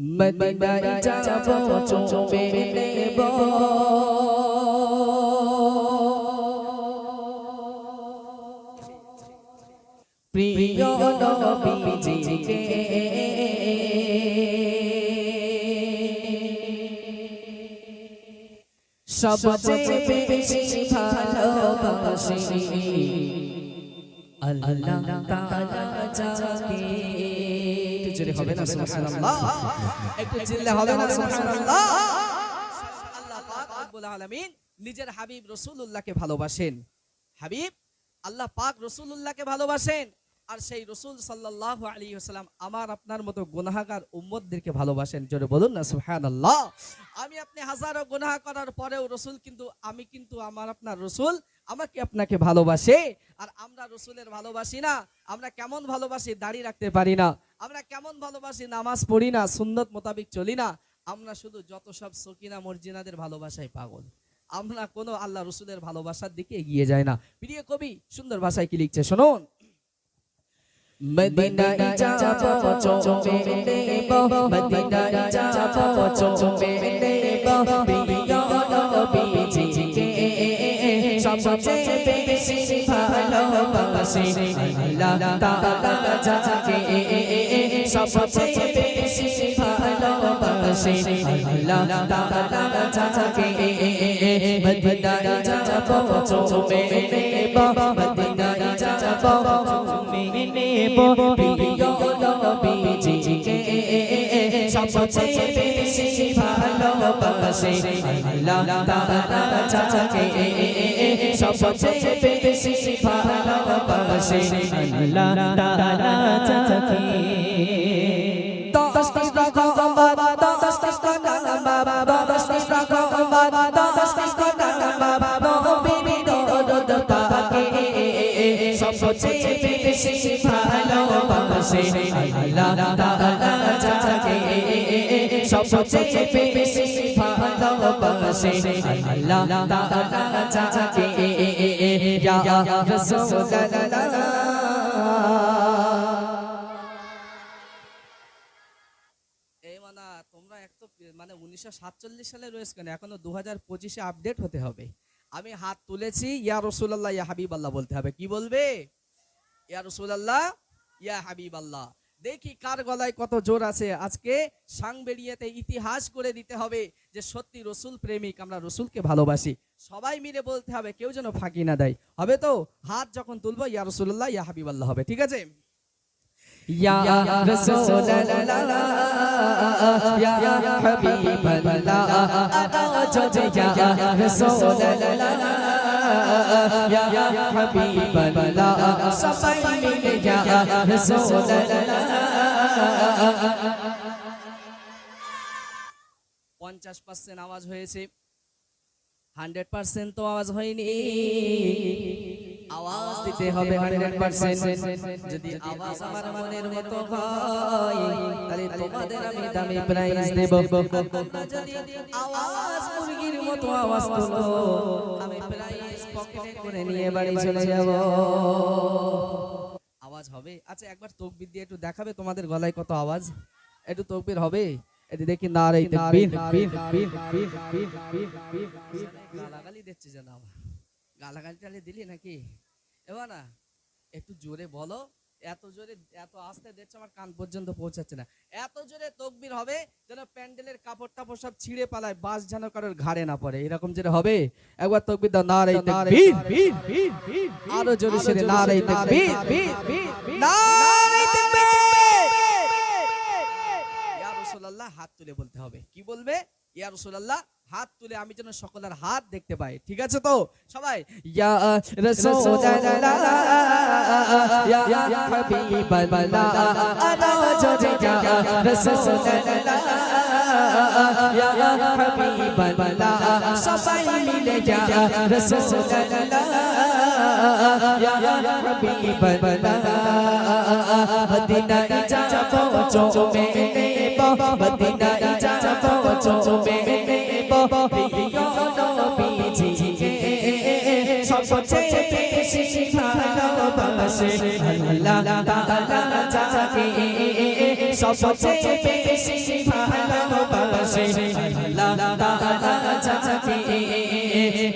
মদিনায় যাব চুমে নেব প্রিয় নবীজিকে সবচেয়ে বেশি ভালোবাসি আল্লাহ তাআলা যাকে জোরে হবে না সুবহানাল্লাহ একটু চিল্লা হবে না সুবহানাল্লাহ। আল্লাহ পাক রব্বুল আলামিন নিজের হাবিব রাসূলুল্লাহকে ভালোবাসেন। হাবিব আল্লাহ পাক রাসূলুল্লাহকে ভালোবাসেন। আর সেই রসুল সাল্লাল্লাহু আলাইহি ওয়াসাল্লাম আমার আপনার মতো গুনাহগার উম্মতদেরকে ভালোবাসেন। জোরে বলুন না সুবহানাল্লাহ। আমি আপনি হাজারো গুনাহ করার পরেও রসুল কিন্তু আমি কিন্তু আমার আপনার রসুল আমাকে আপনাকে ভালোবাসে? আর আমরা রসুলের ভালোবাসি না। আমরা কেমন ভালোবাসি দাড়ি রাখতে পারি না। আমরা কেমন ভালোবাসি নামাজ পড়ি না, সুন্নত মোতাবিক চলি না। আমরা শুধু যত সব সকিনা মর্জিনাদের ভালোবাসায় পাগল। আমরা কোনো আল্লাহ রসুলের ভালোবাসার দিকে এগিয়ে যায় না। প্রিয় কবি, সুন্দর ভাষায় কি লিখছে শুনুন? মদিনায় যাব চুমে নেব, মদিনায় যাব চুমে নেব, প্রিয় নবীজিকে সবচেয়ে বেশি ভালোবাসি আল্লাহ তাআলা যাকে সবচেয়ে বেশি ভালোবাসি আল্লাহ তাআলা যাকে মদিনায় যাব চুমে নেব। মদিনায় যাব চুমে নেব প্রিয় নবীজিকে সবচেয়ে বেশি ভালোবাসি আল্লাহ তাআলা যাকে সবচেয়ে বেশি ভালোবাসি আল্লাহ তাআলা যাকে দশটি রকমাত দশটি কনামাত দশটি রকমাত ভালোবাসে। আল্লাহ তাআলা যাকে মানে উনিশশো সাতচল্লিশ সালে রয়েছে কেন? এখনও দু হাজার পঁচিশে আপডেট হতে হবে। আমি হাত তুলেছি, ইয়া রসুল্লাহ ইয়া হাবিব বলতে হবে। কি বলবে? ইয়া রসুল্লাহ ইয়া হাবিব আল্লাহ দেখি কার গলায় কত জোর আছে। আজকে সাংবেরিয়াতে ইতিহাস করে দিতে হবে যে সত্যি রসুল প্রেমিক আমরা রসুলকে ভালোবাসি। সবাই মিলে বলতে হবে কেউ যেন ফাঁকি না দেয়। হবে তো? হাত যখন তুলবো ইয়া রসুল্লাহ ইয়া হাবিব আল্লাহ হবে ঠিক আছে? ইয়া ইয়া ইয়া রাসূলুল্লাহ ইয়া হাবিবাল্লাহ সবাই মিলে ইয়া রাসূলুল্লাহ পঞ্চাশ পার্সেন্ট আওয়াজ হয়েছে হান্ড্রেড পার্সেন্ট তো আওয়াজ হয়নি আওয়াজ দিতে হবে হান্ড্রেড পার্সেন্ট যদি আওয়াজ আমার মনের মতো হয় তাহলে তোমাদের আমি দামি প্রাইজ দেব যদি আওয়াজ মুরগির মতো আওয়াজ তুলো আমি প্রাইজ আওয়াজ হবে। আচ্ছা একবার তকবির দিয়ে একটু দেখাবে তোমাদের গলায় কত আওয়াজ? একটু তকবির হবে? এটি দেখি গালাগালি দিচ্ছে গালাগালি দিলি নাকি? এবার না, একটু জোরে বলো। এত জোরে এত আস্তে দিচ্ছে আমার কান পর্যন্ত পৌঁছাচ্ছে না। এত জোরে তকবির হবে যেন প্যান্ডেলের কাপড় টাপড় সব ছিঁড়ে পালায় বাস যেন কারোর ঘাড়ে না পড়ে। এরকম যেটা হবে? একবার তকবির দাও নারে তাকবীর। আরও জোরে সেরে নারে তাকবীর। নারে তাকবীর। ইয়া রাসূলুল্লাহ হাত তুলে বলতে হবে। কি বলবে? ইয়া রাসূলুল্লাহ হাত তুলে আমি যেন সকলের হাত দেখতে পাই ঠিক আছে তো সবাই ইয়া রাসূলুল্লাহ ইয়া হাবিবাল্লাহ আওয়াজ ইয়া রাসূলুল্লাহ ইয়া হাবিবাল্লাহ সবাই মিলে ইয়া রাসূলুল্লাহ ইয়া হাবিবাল্লাহ মদিনায় যাব চুমে নেব মদিনায় যাব চুমে নেব প্রিয় নবীজিকে সবচেয়ে বেশি ভালোবাসে আল্লাহ তাআলা যাকে সবচেয়ে বেশি ভালোবাসে আল্লাহ তাআলা যাকে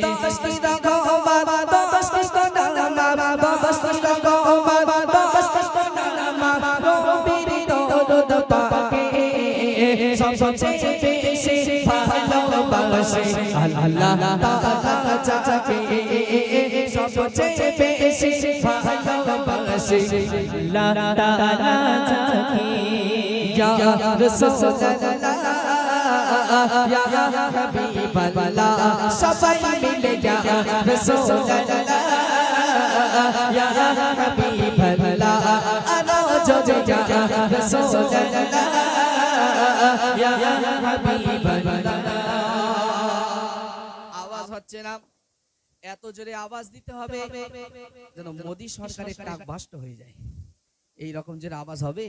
দশটি রাখো ভালোবাসে আল্লাহ তাআলা যাকে সবচেয়ে বেশি ভালোবাসে। আল্লাহ তাআলা যাকে ইয়া রাসূলুল্লাহ ইয়া হাবিবাল্লাহ সবাই মিলে ইয়া রাসূলুল্লাহ, ইয়া হাবিবাল্লাহ। হচ্ছে না। এত জোরে আওয়াজ দিতে হবে যেন মোদী সরকারের টাক বাষ্ট হয়ে যায়। এই রকম জোরে আওয়াজ হবে?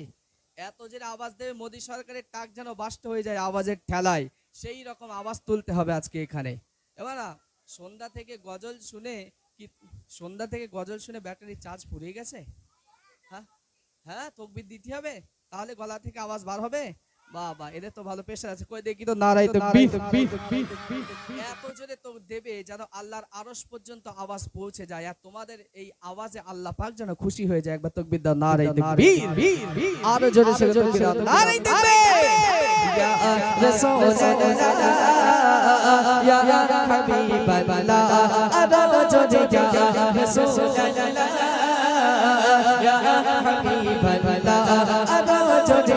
এত জোরে আওয়াজ দেবে মোদী সরকারের টাক যেন বাষ্ট হয়ে যায় আওয়াজের ঠেলায় সেই রকম আওয়াজ তুলতে হবে আজকে এখানে। এবার সন্ধ্যা থেকে গজল শুনে কি সন্ধ্যা থেকে গজল শুনে ব্যাটারি চার্জ ফুরিয়ে গেছে? হ্যাঁ হ্যাঁ তকবির দিতে হবে তাহলে গলা থেকে আওয়াজ বার হবে? বাবা এদের তো ভালো প্রেশার আছে কই দেখি তো নারাই তকবীর এত জোরে তো দেবে যেন আল্লাহর আরশ পর্যন্ত আওয়াজ পৌঁছে যায় আর তোমাদের এই আওয়াজে আল্লাহ পাক যেন খুশি হয়ে যায় একবার তকবীর দাও নারাই তাকবীর আরও জোরে সে তকবীর দাও নারাই তাকবীর ইয়া রাসূলুল্লাহ ইয়া হাবিবাল্লাহ আরও জোরে ইয়া রাসূলুল্লাহ ইয়া হাবিবাল্লাহ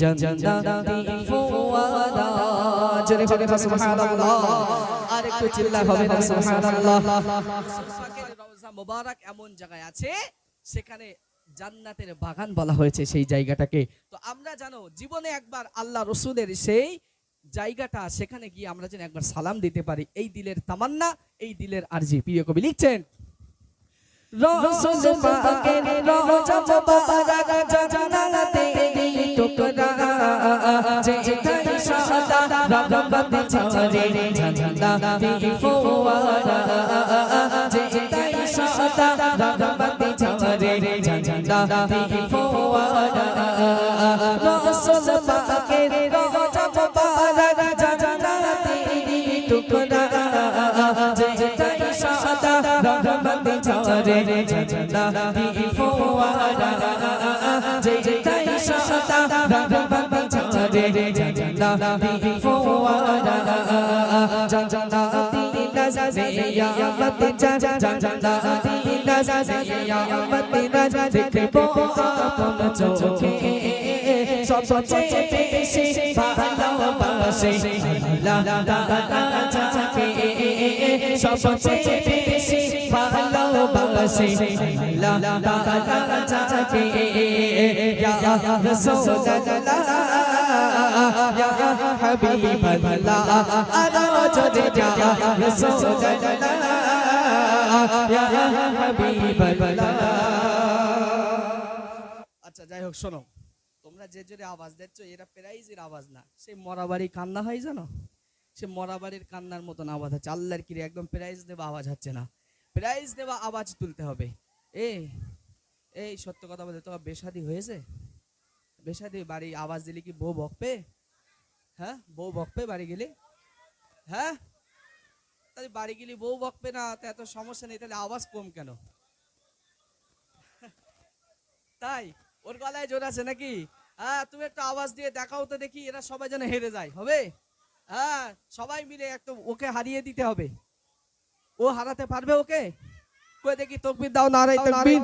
জান্নাতি সেখানে জান্নাতের বাগান বলা হয়েছে সেই জায়গাটাকে। তো আমরা জানো, জীবনে একবার আল্লাহ রসুলের সেই জায়গাটা, সেখানে গিয়ে আমরা যেন একবার সালাম দিতে পারি। এই দিলের তামান্না, এই দিলের আরজি। প্রিয় কবি লিখছেন, রসুল টুকরা যেখানে সাদা রহমত ছড়ে জান্নাতি ফুয়ারা যেখানে সাদা রহমত ছড়ে জান্নাতি ফুয়ারা রসুল পাকের রওজা মুবারক জান্নাতে টুকরা যেখানে সাদা রহমত ছড়ে জান্নাতি ফুয়ারা সাদা রহমত ছড়ে জান্নাতি ফুয়ারা জান্নাতি নজরে ইয়ামত জান্নাতি নজরে ইয়ামত নজরে দেখব আপন চোখে সবচেয়ে বেশি ভালোবাসে আল্লাহ তাআলা যাকে সবচেয়ে বেশি আচ্ছা যাই হোক শোনো তোমরা যে জোরে আওয়াজ দিচ্ছ এরা প্রাইজের আওয়াজ না সে মরাবাড়ি কান্না হয় জানো সে মরাবাড়ির কান্নার মতন আওয়াজ হচ্ছে আল্লাহর কিরে একদম প্রাইজ দেওয়া আওয়াজ হচ্ছে না প্রাইজ দেওয়া আওয়াজ তুলতে হবে। এ এই সত্য কথা বলতে তোমার বেশাদি হয়েছে? বেশাদি বাড়ি আওয়াজ দিলে কি বউ বকবে? হ্যাঁ বউ বকবে বাড়ি গেলে? হ্যাঁ? তাহলে বাড়ি গেলে বউ বকবে না, তো এত সমস্যা নেই, তাহলে আওয়াজ কম কেন? তাই, ওর গলায় জোর আছে নাকি? হ্যাঁ তুমি একটু আওয়াজ দিয়ে দেখাও তো দেখি, এরা সবাই যেন হেরে যায়, হবে? হ্যাঁ সবাই মিলে একটু ওকে হারিয়ে দিতে হবে। ও হারাতে পারবে ওকে কই দেখি তকবির দাও তকবির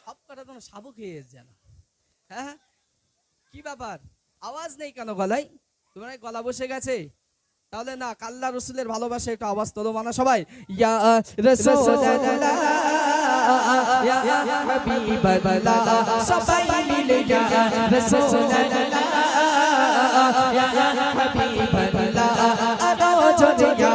সব কটা সাবু খেয়ে যেন হ্যাঁ কি ব্যাপার আওয়াজ নেই কেন গলায় তোমার গলা বসে গেছে তাহলে না কাল্লা রসুলের ভালোবাসা একটু আওয়াজ তোলো মানা সবাই ইয়া সবাই মিলে ইয়া ইয়া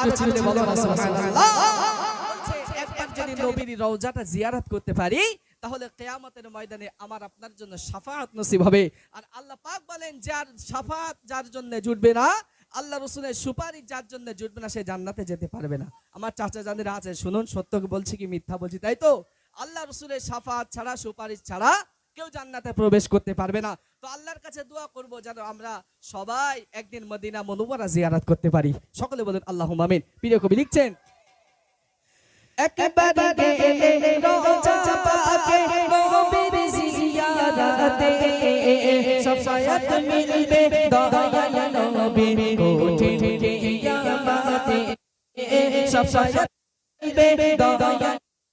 আর চিল্লে বলো না নবীর রওজাটা জিয়ারত করতে পারি, তাহলে কিয়ামতের ময়দানে আমার আপনার জন্য শাফাআত নসিব হবে। আর আল্লাহ পাক বলেন, যার শাফাআত যার জন্য জুটবে না, আল্লাহ রসুলের সুপারিশ যার জন্য জুটবে না, সে জান্নাতে যেতে পারবে না। আমার চাচা জানেরা আছে, শুনুন, সত্য বলছি কি মিথ্যা বলছি, তাই তো? আল্লাহ রসুলের শাফাআত ছাড়া, সুপারিশ ছাড়া কেউ জান্নাতে প্রবেশ করতে পারবে না। তো আল্লাহর কাছে দোয়া করব যেন আমরা সবাই একদিন মদিনা মনুবরা জিয়ারাত করতে পারি। সকলে বলেন আল্লাহ আমিন। প্রিয় কবি, লিখছেন একবার গেলে রোজা পাকে নবীর জিয়ারতে। সফায়াত মিলবে দয়াল নবীর কঠিন কিয়ামতে। সফায়াত মিলবে দয়াল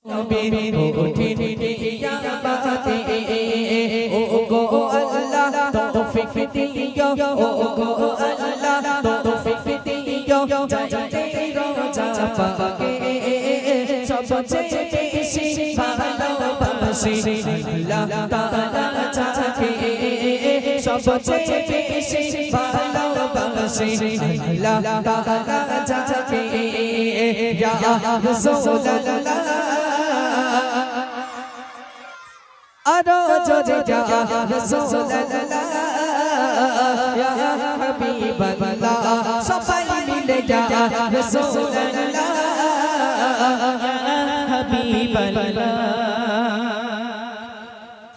নবীর কঠিন কিয়ামতে। ও গো আল্লাহ, তৌফিক দিও। ও গো আল্লাহ, তৌফিক দিও। যাইতে রোজা পাকে সবচেয়ে বেশি ভালোবাসি আল্লাহ তাআলা যাকে সবচেয়ে বেশি ভালোবাসি আল্লাহ তাআলা যাকে ইয়া রাসূলুল্লাহ আরও জোরে যা রাসূলুল্লাহ ইয়া হাবিবাল্লাহ সবাই মিলে যা রাসূলুল্লাহ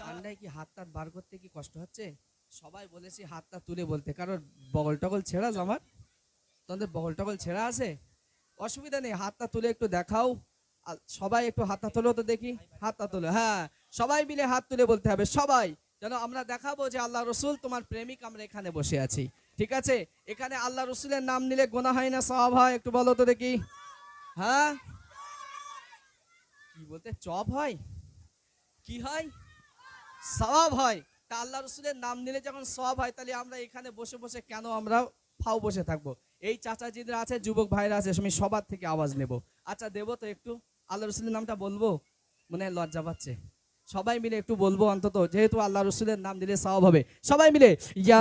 ঠান্ডায় কি হাত টাত বার করতে কি কষ্ট হচ্ছে? সবাই বলেছি হাতটা তুলে বলতে। কারণ বগল টগল ছেঁড়া আমার তোমাদের বগল টগল ছেঁড়া আছে? অসুবিধা নেই হাতটা তুলে একটু দেখাও। সবাই একটু হাতটা তোলো তো দেখি। হাতটা তোলো হ্যাঁ। সবাই মিলে হাত তুলে বলতে হবে সবাই। যেন আমরা দেখাবো যে আল্লাহ রসুল তোমার প্রেমিক আমরা এখানে বসে আছি। ঠিক আছে? এখানে আল্লাহ রসুলের নাম নিলে গোনা হয় না সব হয়? একটু বলো তো দেখি। হ্যাঁ? কি বলতে, চপ হয়? কি হয়? সওয়াব হয়। তা আল্লাহ রসুলের নাম নিলে যখন সওয়াব হয়, তাহলে আমরা এখানে বসে বসে কেন আমরা ফাও বসে থাকব? এই চাচাজিরা আছে, যুবক ভাইরা আছে, আমি সবার থেকে আওয়াজ নেব। আচ্ছা দেবো তো একটু। আল্লাহ রসুলের নামটা বলব? মনে হয় লজ্জা পাচ্ছে। সবাই মিলে একটু বলব অন্তত, যেহেতু আল্লাহ রসুলের নাম দিলে সব হবে। সবাই মিলে, ইয়া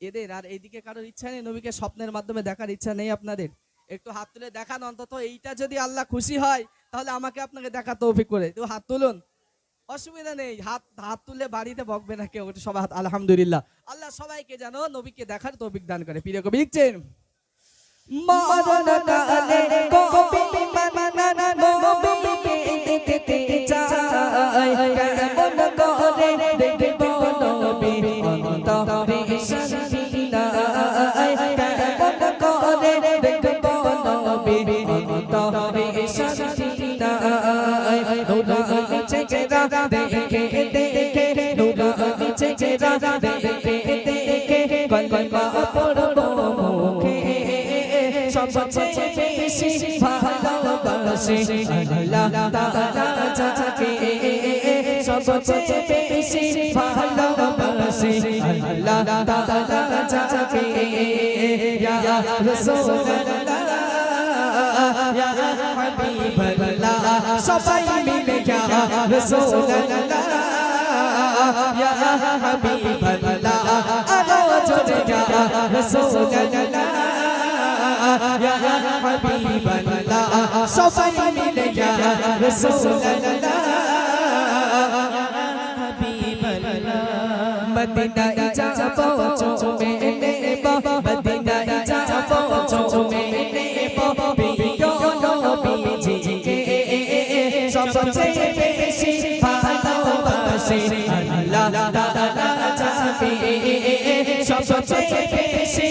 এদের। আর এইদিকে কারোর ইচ্ছা নেই, নবীকে স্বপ্নের মাধ্যমে দেখার ইচ্ছা নেই আপনাদের। একটু হাত তুলে দেখান অন্তত, এইটা যদি আল্লাহ খুশি হয়, তাহলে আমাকে আপনাকে দেখা তৌফিক করে। তো হাত তুলুন। অসুবিধা নেই, হাত হাত তুলে বাড়িতে বকবে না কেউ সব সবাই হাত, আলহামদুলিল্লাহ। আল্লাহ সবাইকে যেন নবীকে দেখার তৌফিক দান করে। প্রিয় কবি লিখছেন ভালোবাসি আল্লাহ তাআলা যাকে সবচেয়ে বেশি ভালোবাসি আল্লাহ তাআলা যাকে ইয়া রাসূলুল্লাহ ইয়া হাবিবাল্লাহ সবাই মিলে ইয়া রাসূলুল্লাহ ইয়া হাবিবাল্লাহ আরও জোরে ইয়া রাসূলুল্লাহ ইয়া হাবিবাল্লাহ সবাই মিলে ইয়া মদিনায় যাব চুমে নেব মদিনায় যাব চুমে নেব প্রিয় নবীজিকে সবচেয়ে বেশি ভালোবাসি আল্লাহ তাআলা যাকে সবচেয়ে বেশি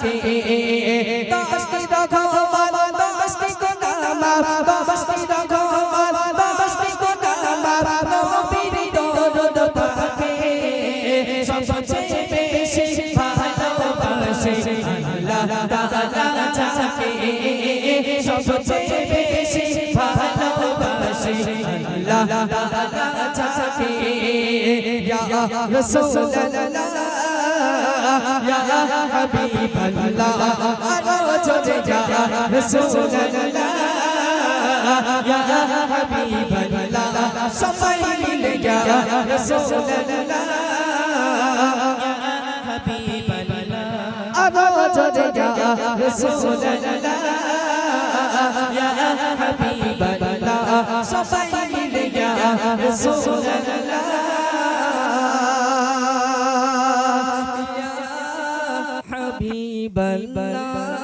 ভালো দশটি রঘমান দশটি গুনামা দশটি রঘমান দশটি গুনামা নবীর দরদ পাকে সবচেয়ে বেশি ভালোবাসে আল্লাহ তাআলা যাকে। সবচেয়ে বেশি ভালোবাসে আল্লাহ তাআলা যাকে। ইয়া রাসূলুল্লাহ। আরও চলে যা রাসূলুল্লাহ ইয়া হাবিবাল্লাহ সবাই মিলে ইয়া হাবিবাল্লাহ সবাই মিলে যা রাসূলুল্লাহ ইয়া হাবিবাল্লাহ